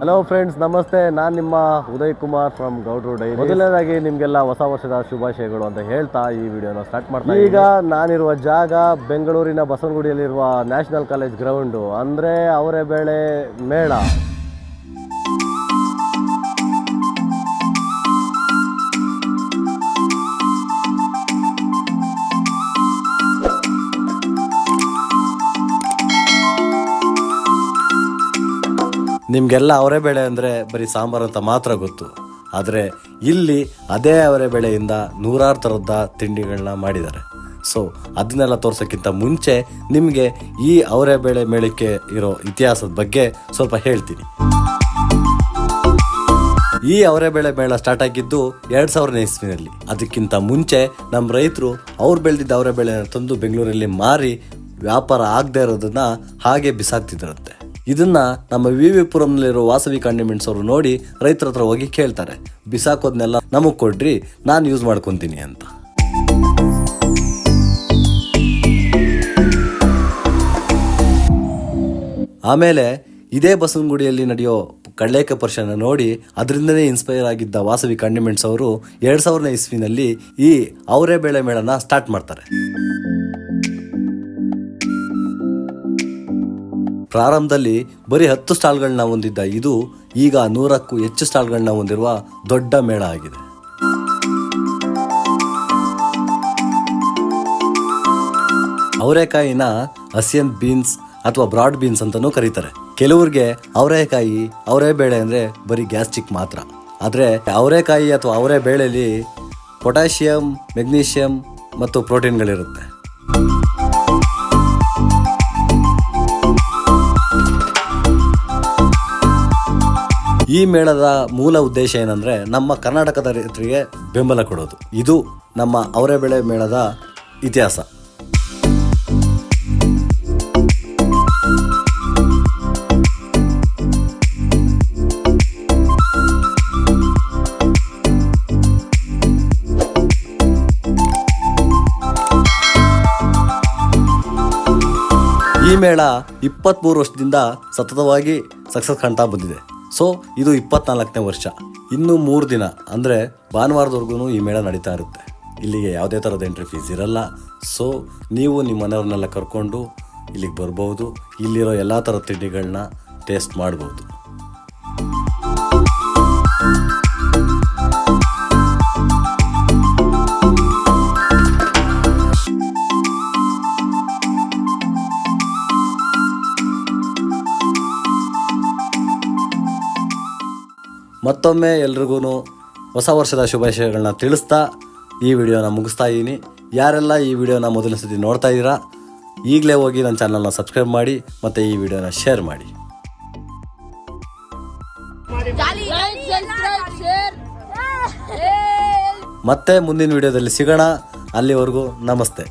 Hello friends ನಮಸ್ತೆ. ನಾನು ನಿಮ್ಮ ಉದಯ್ ಕುಮಾರ್ ಫ್ರಮ್ ಗೌಡ್ರು ಡೈರಿ ಮೊದಲನೇದಾಗಿ ನಿಮಗೆಲ್ಲ ಹೊಸ ವರ್ಷದ ಶುಭಾಶಯಗಳು ಅಂತ ಹೇಳ್ತಾ ಈ ವಿಡಿಯೋನ ಸ್ಟಾರ್ಟ್ ಮಾಡ್ತಾ ಈಗ ನಾನಿರುವ ಜಾಗ ಬೆಂಗಳೂರಿನ ಬಸವನಗುಡಿಯಲ್ಲಿರುವ ನ್ಯಾಷನಲ್ ಕಾಲೇಜ್ ಗ್ರೌಂಡು ಅಂದರೆ ಅವರೇ ಬೇಳೆ ಮೇಳ. ನಿಮಗೆಲ್ಲ ಅವರೇ ಬೆಳೆ ಅಂದರೆ ಬರೀ ಸಾಂಬಾರು ಅಂತ ಮಾತ್ರ ಗೊತ್ತು. ಆದರೆ ಇಲ್ಲಿ ಅದೇ ಅವರೇ ಬೆಳೆಯಿಂದ ನೂರಾರು ಥರದ ತಿಂಡಿಗಳನ್ನ ಮಾಡಿದ್ದಾರೆ. ಸೊ ಅದನ್ನೆಲ್ಲ ತೋರ್ಸೋಕ್ಕಿಂತ ಮುಂಚೆ ನಿಮಗೆ ಈ ಅವರೇ ಬೆಳೆ ಮೇಳಕ್ಕೆ ಇರೋ ಇತಿಹಾಸದ ಬಗ್ಗೆ ಸ್ವಲ್ಪ ಹೇಳ್ತೀನಿ. ಈ ಅವರೇ ಬೆಳೆ ಮೇಳ ಸ್ಟಾರ್ಟ್ ಆಗಿದ್ದು ಎರಡ್ ಸಾವಿರನೇ ಇಸ್ವಿನಲ್ಲಿ. ಅದಕ್ಕಿಂತ ಮುಂಚೆ ನಮ್ಮ ರೈತರು ಅವ್ರು ಬೆಳೆದಿದ್ದ ಅವರೇ ಬೆಳೆ ತಂದು ಬೆಂಗಳೂರಲ್ಲಿ ಮಾರಿ ವ್ಯಾಪಾರ ಆಗದೆ ಇರೋದನ್ನ ಹಾಗೆ ಬಿಸಾಕ್ತಿದ್ರಂತೆ. ಇದನ್ನ ನಮ್ಮ ವಿ ವಿ ಪುರಂನಲ್ಲಿರೋ ವಾಸವಿ ಕಂಡಿಮೆಂಟ್ಸ್ ಅವರು ನೋಡಿ ರೈತರ ಹತ್ರ ಹೋಗಿ ಕೇಳ್ತಾರೆ. ಬಿಸಾಕೋದ್ನೆಲ್ಲ ನಮಗೆ ಕೊಡ್ರಿ, ನಾನು ಯೂಸ್ ಮಾಡ್ಕೊಂತೀನಿ ಅಂತ. ಆಮೇಲೆ ಇದೇ ಬಸವನಗುಡಿಯಲ್ಲಿ ನಡೆಯೋ ಕಡಲೇಕ ಪರ್ಷನ ನೋಡಿ ಅದರಿಂದನೇ ಇನ್ಸ್ಪೈರ್ ಆಗಿದ್ದ ವಾಸವಿ ಕಂಡಿಮೆಂಟ್ಸ್ ಅವರು ಎರಡು ಸಾವಿರನೇ ಇಸ್ವಿನಲ್ಲಿ ಈ ಅವರೇ ಬೇಳೆ ಮೇಳನ ಸ್ಟಾರ್ಟ್ ಮಾಡ್ತಾರೆ. ಪ್ರಾರಂಭದಲ್ಲಿ ಬರೀ ಹತ್ತು ಸ್ಟಾಲ್ಗಳನ್ನ ಹೊಂದಿದ್ದ ಇದು ಈಗ ನೂರಕ್ಕೂ ಹೆಚ್ಚು ಸ್ಟಾಲ್ಗಳನ್ನ ಹೊಂದಿರುವ ದೊಡ್ಡ ಮೇಳ ಆಗಿದೆ. ಅವರೆಕಾಯಿನ ಹಸಿಯನ್ ಬೀನ್ಸ್ ಅಥವಾ ಬ್ರಾಡ್ ಬೀನ್ಸ್ ಅಂತಾನೂ ಕರೀತಾರೆ. ಕೆಲವರಿಗೆ ಅವರೆಕಾಯಿ, ಅವರೇ ಬೇಳೆ ಅಂದ್ರೆ ಬರೀ ಗ್ಯಾಸ್ಟ್ರಿಕ್ ಮಾತ್ರ. ಆದರೆ ಅವರೆಕಾಯಿ ಅಥವಾ ಅವರೇ ಬೇಳೆಯಲ್ಲಿ ಪೊಟ್ಯಾಷಿಯಂ, ಮೆಗ್ನೀಷಿಯಂ ಮತ್ತು ಪ್ರೋಟೀನ್ಗಳಿರುತ್ತೆ. ಈ ಮೇಳದ ಮೂಲ ಉದ್ದೇಶ ಏನಂದ್ರೆ ನಮ್ಮ ಕರ್ನಾಟಕದ ರೈತರಿಗೆ ಬೆಂಬಲ ಕೊಡೋದು. ಇದು ನಮ್ಮ ಅವರೇ ಬೆಳೆ ಮೇಳದ ಇತಿಹಾಸ. ಈ ಮೇಳ ಇಪ್ಪತ್ತ್ಮೂರು ವರ್ಷದಿಂದ ಸತತವಾಗಿ ಸಕ್ಸಸ್ ಕಾಣ್ತಾ ಬಂದಿದೆ. ಸೊ ಇದು ಇಪ್ಪತ್ನಾಲ್ಕನೇ ವರ್ಷ. ಇನ್ನು ಮೂರು ದಿನ, ಅಂದರೆ ಭಾನುವಾರದವರೆಗೂ ಈ ಮೇಳ ನಡೀತಾ ಇರುತ್ತೆ. ಇಲ್ಲಿಗೆ ಯಾವುದೇ ಥರದ ಎಂಟ್ರಿ ಫೀಸ್ ಇರಲ್ಲ. ಸೊ ನೀವು ನಿಮ್ಮ ಮನೆಯವ್ರನ್ನೆಲ್ಲ ಕರ್ಕೊಂಡು ಇಲ್ಲಿಗೆ ಬರ್ಬೋದು. ಇಲ್ಲಿರೋ ಎಲ್ಲ ಥರದ ತಿಂಡಿಗಳನ್ನ ಟೇಸ್ಟ್ ಮಾಡ್ಬೋದು. ಮತ್ತೊಮ್ಮೆ ಎಲ್ರಿಗೂ ಹೊಸ ವರ್ಷದ ಶುಭಾಶಯಗಳನ್ನ ತಿಳಿಸ್ತಾ ಈ ವಿಡಿಯೋನ ಮುಗಿಸ್ತಾ ಇದ್ದೀನಿ. ಯಾರೆಲ್ಲ ಈ ವಿಡಿಯೋನ ಮೊದಲನೇ ಸತಿ ನೋಡ್ತಾ ಇದ್ದೀರಾ ಈಗಲೇ ಹೋಗಿ ನನ್ನ ಚಾನಲ್ನ ಸಬ್ಸ್ಕ್ರೈಬ್ ಮಾಡಿ ಮತ್ತು ಈ ವಿಡಿಯೋನ ಶೇರ್ ಮಾಡಿ. ಮತ್ತೆ ಮುಂದಿನ ವಿಡಿಯೋದಲ್ಲಿ ಸಿಗೋಣ. ಅಲ್ಲಿವರೆಗೂ ನಮಸ್ತೆ.